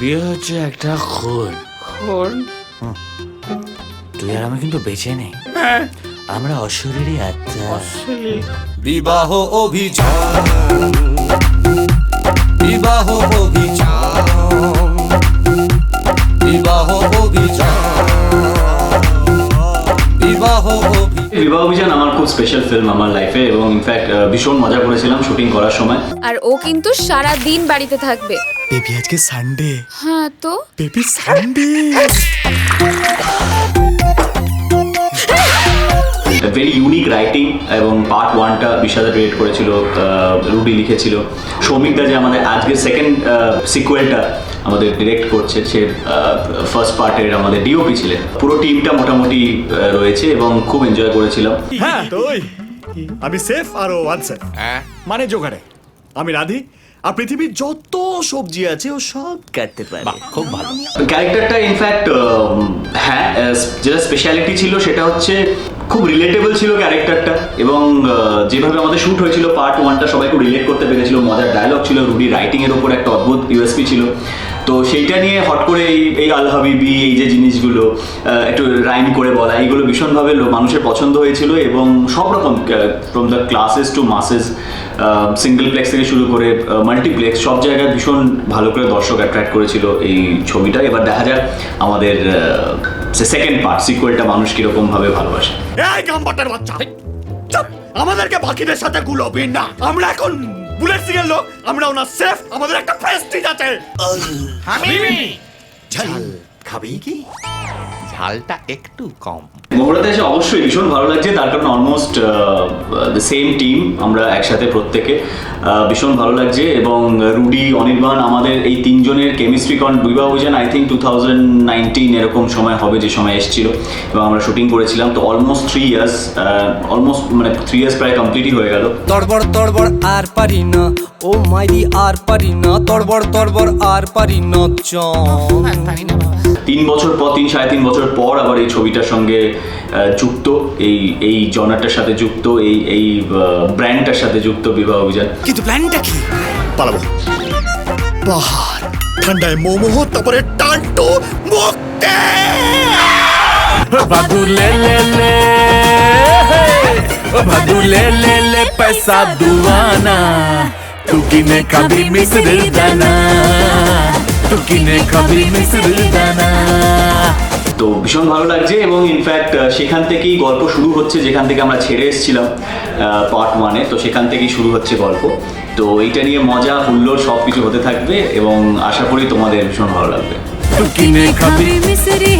বিয়ে হচ্ছে একটা খুন। খুন? তুই আর আমি কিন্তু বেঁচে নেই। আমরা অশরীরই আত্মা। বিবাহ অভিযান। বিবাহ অভিযান। বিবাহ অভিযান। বিবাহ অভিযান বিবাহ অভিযান আমার খুব স্পেশাল ফিল্ম আমার লাইফে এবং ইনফ্যাক্ট ভীষণ মজা করেছিলাম শুটিং করার সময়। আর ও কিন্তু সারা দিন বাড়িতে থাকবে। বেবি আজকে সানডে হ্যাঁ তো? Baby Sunday very unique writing এবং পার্ট ওয়ানটা বিশাদা ডিরেক্ট করেছিল আহ, রুডি লিখেছিল। সৌমিকদা যে আমাদের আজকে সেকেন্ড সিকুয়েলটা আমাদের ডিরেক্ট করছে সে ফার্স্ট পার্টের আমাদের ডিওপি ছিলেন। পুরো টিমটা মোটামুটি রয়েছে এবং খুব এনজয় করেছিলাম। হ্যাঁ তো ওই আমি সেফ আর ও আনসেফ মানে জোগাড়ে। আমি রাধি আর পৃথিবীর যত সবজি আছে ও সব কাটতে পারে। খুব ভালো। ক্যারেক্টারটা ইনফ্যাক্ট হ্যাঁ যেটা স্পেশালিটি ছিল সেটা হচ্ছে খুব রিলেটেবল ছিল ক্যারেক্টারটা এবং যেভাবে আমাদের শ্যুট হয়েছিল পার্ট ওয়ানটা সবাই খুব রিলেট করতে পেরেছিল। মজার ডায়লগ ছিল, রুডি রাইটিং এর উপর একটা অদ্ভুত ইউএসপি ছিল। তো সেইটা নিয়ে হট করে এই এই আল হাবিবি, এই যে জিনিসগুলো একটু রাইম করে বলা, এইগুলো ভীষণভাবে মানুষের পছন্দ হয়েছিল এবং সব রকম from the classes to masses singleplex থেকে শুরু করে মাল্টিপ্লেক্স সব জায়গায় ভীষণ ভালো করে দর্শক অ্যাট্রাক্ট করেছিল এই ছবিটা। এবার দেখা যাক আমাদের সেকেন্ড পার্ট সিকুয়েলটা মানুষ কীরকম ভাবে ভালোবাসে। এই গাম্বাটার বাচ্চা। চাপ! আমাদেরকে বাকিদের সাথে গুলোবি না। আমরা এখন বুলেট সিং লোক। আমরা ওনার সেফ আমাদের একটা প্রেস্টিজ আছে। ঝাল খাবি কি? ঝালটা একটু কম। মহুরাতে এসে অবশ্যই ভীষণ ভালো লাগছে। তার কারণ অলমোস্ট দ্য সেম টিম আমরা একসাথে প্রত্যেকে ভীষণ ভালো লাগছে। এবং রুডি অনির্বাণ আমাদের এই তিনজনের কেমিস্ট্রি কন বিবাহ অভিযান I think two thousand nineteen এরকম সময় হবে যে সময় এসেছিল। এবং আমরা শুটিং করেছিলাম। তো অলমোস্ট থ্রি ইয়ার্স অলমোস্ট মানে থ্রি ইয়ার্স প্রায় কমপ্লিটই হয়ে গেল। তড়বড় তড়বড় আর পারি না। ও মাইরি আর পারি না। তড়বড় তড়বড় আর পারি না চন তিন বছর পর তিন সাড়ে তিন বছর পর আবার এই ছবিটার সঙ্গে যুক্ত এই এই জনারটার সাথে যুক্ত এই এই ব্র্যান্ডটার সাথে যুক্ত বিবাহ অভিযান। কিন্তু প্ল্যানটা কি? পালাবো। পাহাড় ঠান্ডায় মোমো তারপরে টান্টো মুক্তে! ভাদু লে লে লে লে লে পয়সা দুয়ানা। তু কিনে খাবি দানা কিনে খাবি মিসরি দানা। তো ভীষণ ভালো লাগছে এবং ইনফ্যাক্ট সেখান থেকেই গল্প শুরু হচ্ছে যেখান থেকে আমরা ছেড়ে এসেছিলাম পার্ট ওয়ানে তো সেখান থেকেই শুরু হচ্ছে গল্প। তো এইটা নিয়ে মজা হুল্লোর সব কিছু হতে থাকবে এবং আশা করি তোমাদের ভীষণ ভালো লাগবে। কিনে খাবি মিসরি